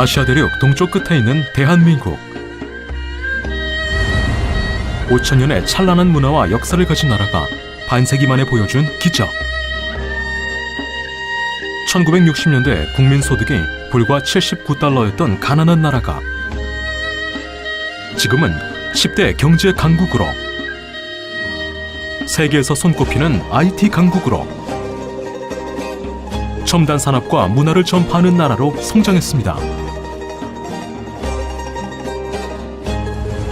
아시아 대륙 동쪽 끝에 있는 대한민국. 5천년의 찬란한 문화와 역사를 가진 나라가 반세기 만에 보여준 기적. 1960년대 국민 소득이 불과 79달러였던 가난한 나라가 지금은 10대 경제 강국으로 세계에서 손꼽히는 IT 강국으로 첨단 산업과 문화를 전파하는 나라로 성장했습니다.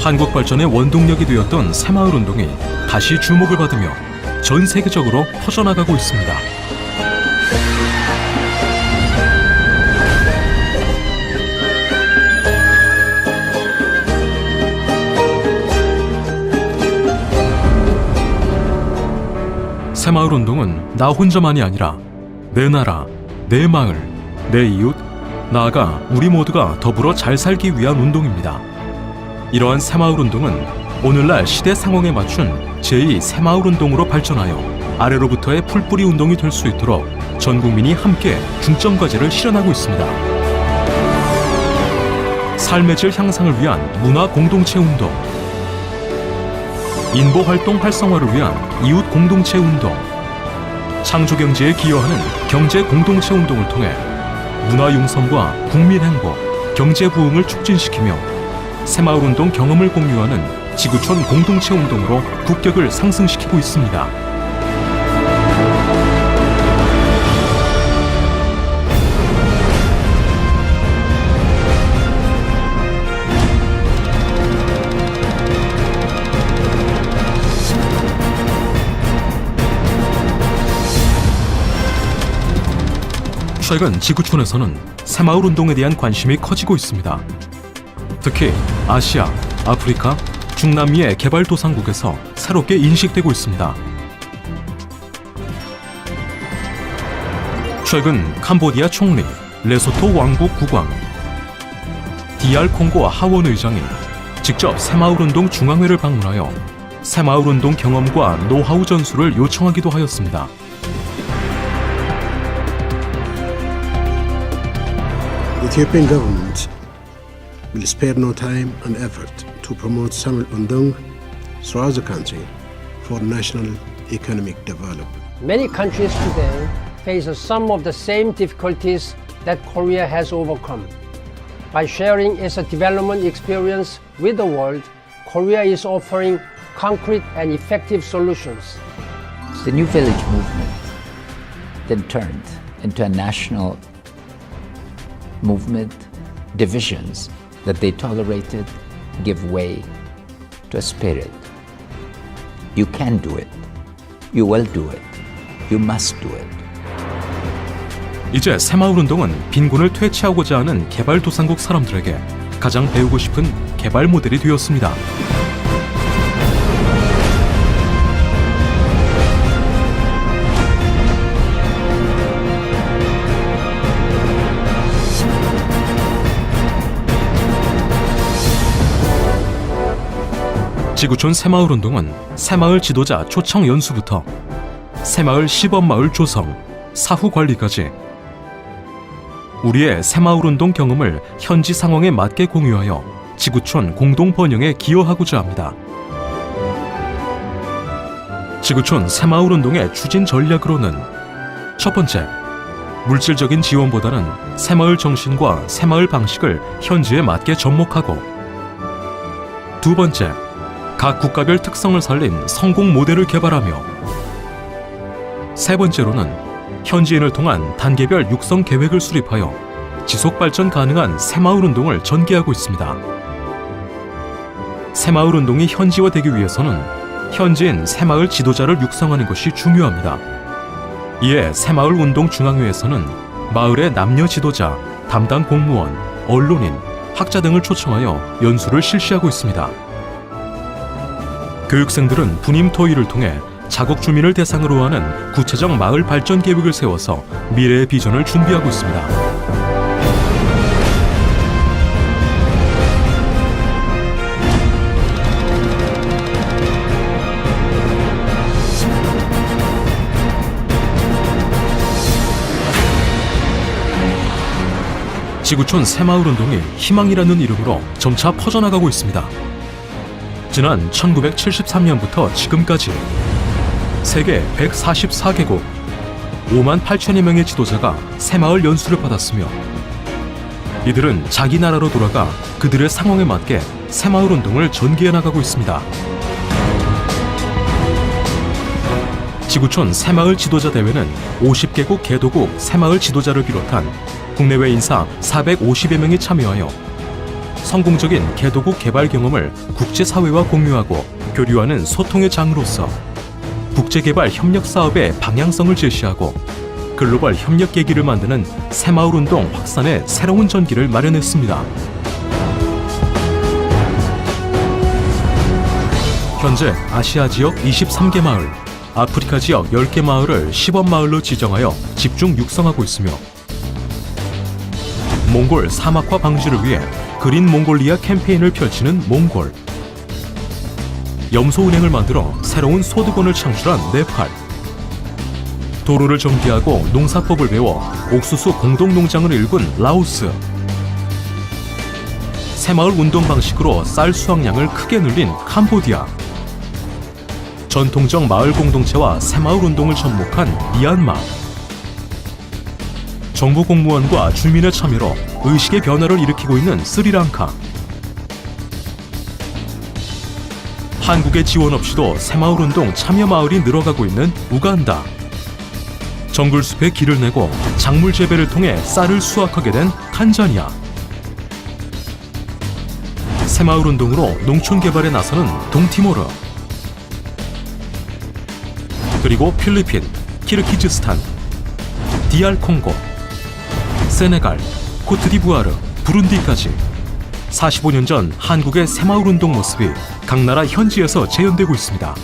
한국 발전의 원동력이 되었던 새마을 운동이 다시 주목을 받으며 전 세계적으로 퍼져나가고 있습니다. 새마을 운동은 나 혼자만이 아니라 내 나라, 내 마을, 내 이웃, 나아가 우리 모두가 더불어 잘 살기 위한 운동입니다. 이러한 새마을 운동은 오늘날 시대 상황에 맞춘 제2 새마을 운동으로 발전하여 아래로부터의 풀뿌리 운동이 될 수 있도록 전 국민이 함께 중점 과제를 실현하고 있습니다. 삶의 질 향상을 위한 문화 공동체 운동, 인보 활동 활성화를 위한 이웃 공동체 운동, 창조 경제에 기여하는 경제 공동체 운동을 통해 문화 융성과 국민 행복, 경제 부흥을 촉진시키며 새마을 운동 경험을 공유하는 지구촌 공동체 운동으로 국격을 상승시키고 있습니다. 최근 지구촌에서는 새마을 운동에 대한 관심이 커지고 있습니다. 특히 아시아, 아프리카, 중남미의 개발도상국에서 새롭게 인식되고 있습니다. 최근 캄보디아 총리, 레소토 왕국 국왕, DR 콩고 하원 의장이 직접 새마을운동 중앙회를 방문하여 새마을운동 경험과 노하우 전수를 요청하기도 하였습니다. Will spare no time and effort to promote Samuel Undung throughout the country for national economic development. Many countries today face some of the same difficulties that Korea has overcome. By sharing its development experience with the world, Korea is offering concrete and effective solutions. The New Village movement then turned into a national movement. Divisions that they tolerated give way to a spirit. You can do it. You will do it. You must do it. 이제 새마을 운동은 빈곤을 퇴치하고자 하는 개발도상국 사람들에게 가장 배우고 싶은 개발 모델이 되었습니다. 지구촌 새마을 운동은 새마을 지도자 초청 연수부터 새마을 시범마을 조성, 사후 관리까지 우리의 새마을 운동 경험을 현지 상황에 맞게 공유하여 지구촌 공동 번영에 기여하고자 합니다. 지구촌 새마을 운동의 추진 전략으로는 첫 번째, 물질적인 지원보다는 새마을 정신과 새마을 방식을 현지에 맞게 접목하고 두 번째, 각 국가별 특성을 살린 성공 모델을 개발하며 세 번째로는 현지인을 통한 단계별 육성 계획을 수립하여 지속 발전 가능한 새마을 운동을 전개하고 있습니다. 새마을 운동이 현지화되기 위해서는 현지인 새마을 지도자를 육성하는 것이 중요합니다. 이에 새마을 운동 중앙회에서는 마을의 남녀 지도자, 담당 공무원, 언론인, 학자 등을 초청하여 연수를 실시하고 있습니다. 교육생들은 분임 토의를 통해 자국 주민을 대상으로 하는 구체적 마을 발전 계획을 세워서 미래의 비전을 준비하고 있습니다. 지구촌 새마을 운동이 희망이라는 이름으로 점차 퍼져나가고 있습니다. 지난 1973년부터 지금까지 세계 144개국 5만 8천여 명의 지도자가 새마을 연수를 받았으며 이들은 자기 나라로 돌아가 그들의 상황에 맞게 새마을 운동을 전개해 나가고 있습니다. 지구촌 새마을 지도자 대회는 50개국 개도국 새마을 지도자를 비롯한 국내외 인사 450여 명이 참여하여 성공적인 개도국 개발 경험을 국제사회와 공유하고 교류하는 소통의 장으로서 국제개발 협력 사업의 방향성을 제시하고 글로벌 협력 계기를 만드는 새마을 운동 확산의 새로운 전기를 마련했습니다. 현재 아시아 지역 23개 마을, 아프리카 지역 10개 마을을 시범 마을로 지정하여 집중 육성하고 있으며 몽골 사막화 방지를 위해 그린 몽골리아 캠페인을 펼치는 몽골. 염소 은행을 만들어 새로운 소득원을 창출한 네팔. 도로를 정비하고 농사법을 배워 옥수수 공동농장을 일군 라오스. 새마을 운동 방식으로 쌀 수확량을 크게 늘린 캄보디아. 전통적 마을 공동체와 새마을 운동을 접목한 미얀마. 정부 공무원과 주민의 참여로 의식의 변화를 일으키고 있는 스리랑카. 한국의 지원 없이도 새마을 운동 참여 마을이 늘어가고 있는 우간다. 정글숲에 길을 내고 작물 재배를 통해 쌀을 수확하게 된 탄자니아. 새마을 운동으로 농촌 개발에 나서는 동티모르. 그리고 필리핀, 키르키즈스탄, 디알 콩고, 세네갈, 코트디부아르, 부룬디까지 45년 전 한국의 새마을 운동 모습이 각 나라 현지에서 재현되고 있습니다.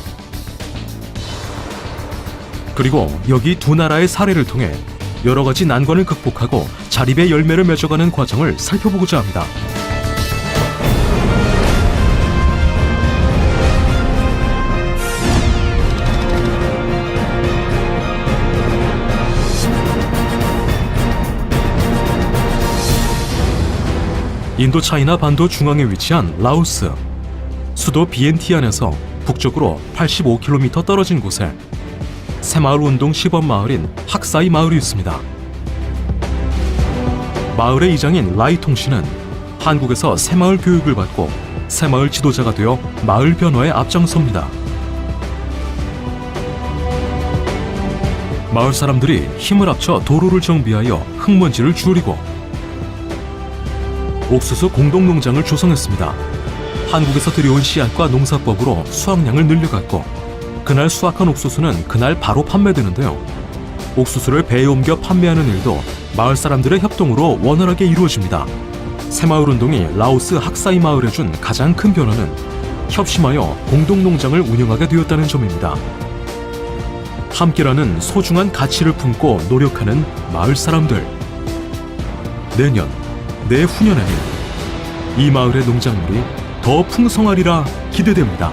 그리고 여기 두 나라의 사례를 통해 여러 가지 난관을 극복하고 자립의 열매를 맺어가는 과정을 살펴보고자 합니다. 인도 차이나 반도 중앙에 위치한 라오스 수도 비엔티안에서 북쪽으로 85km 떨어진 곳에 새마을 운동 시범 마을인 학사이 마을이 있습니다. 마을의 이장인 라이통 씨는 한국에서 새마을 교육을 받고 새마을 지도자가 되어 마을 변화에 앞장섭니다. 마을 사람들이 힘을 합쳐 도로를 정비하여 흙먼지를 줄이고 옥수수 공동농장을 조성했습니다. 한국에서 들여온 씨앗과 농사법으로 수확량을 늘려갔고 그날 수확한 옥수수는 그날 바로 판매되는데요. 옥수수를 배에 옮겨 판매하는 일도 마을 사람들의 협동으로 원활하게 이루어집니다. 새마을 운동이 라오스 학사이 마을에 준 가장 큰 변화는 협심하여 공동농장을 운영하게 되었다는 점입니다. 함께라는 소중한 가치를 품고 노력하는 마을 사람들. 내년, 내후년에는 이 마을의 농작물이 더 풍성하리라 기대됩니다.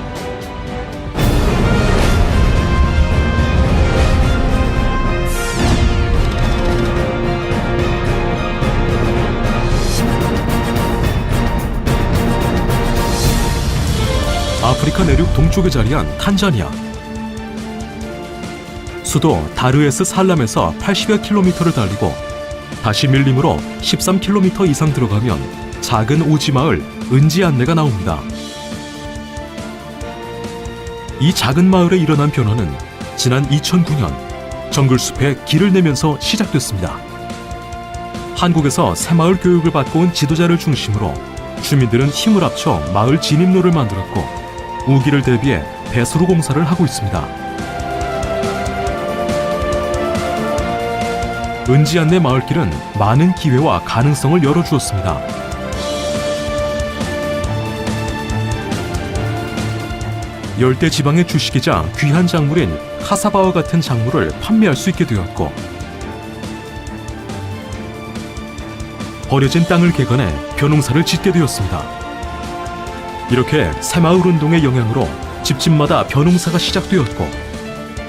아프리카 내륙 동쪽에 자리한 탄자니아. 수도 다르에스 살람에서 80여 킬로미터를 달리고 다시 밀림으로 13km 이상 들어가면 작은 오지 마을 은지 안내가 나옵니다. 이 작은 마을에 일어난 변화는 지난 2009년 정글숲에 길을 내면서 시작됐습니다. 한국에서 새마을 교육을 받고 온 지도자를 중심으로 주민들은 힘을 합쳐 마을 진입로를 만들었고 우기를 대비해 배수로 공사를 하고 있습니다. 은지 안내 마을길은 많은 기회와 가능성을 열어주었습니다. 열대 지방의 주식이자 귀한 작물인 카사바와 같은 작물을 판매할 수 있게 되었고 버려진 땅을 개간해 벼농사를 짓게 되었습니다. 이렇게 새마을 운동의 영향으로 집집마다 벼농사가 시작되었고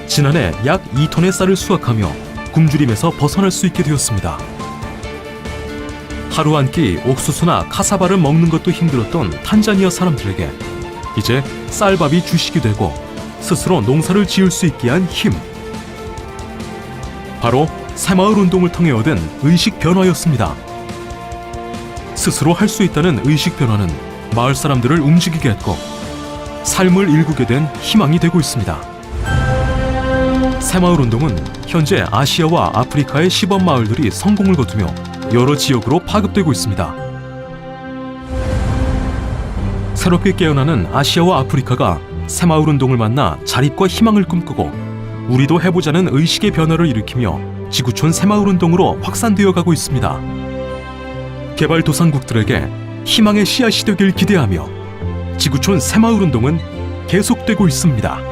지난해 약 2톤의 쌀을 수확하며 굶주림에서 벗어날 수 있게 되었습니다. 하루 한 끼 옥수수나 카사바를 먹는 것도 힘들었던 탄자니아 사람들에게 이제 쌀밥이 주식이 되고 스스로 농사를 지을 수 있게 한 힘. 바로 새마을 운동을 통해 얻은 의식 변화였습니다. 스스로 할 수 있다는 의식 변화는 마을 사람들을 움직이게 했고 삶을 일구게 된 희망이 되고 있습니다. 새마을 운동은 현재 아시아와 아프리카의 시범 마을들이 성공을 거두며 여러 지역으로 파급되고 있습니다. 새롭게 깨어나는 아시아와 아프리카가 새마을 운동을 만나 자립과 희망을 꿈꾸고 우리도 해보자는 의식의 변화를 일으키며 지구촌 새마을 운동으로 확산되어 가고 있습니다. 개발도상국들에게 희망의 씨앗이 되길 기대하며 지구촌 새마을 운동은 계속되고 있습니다.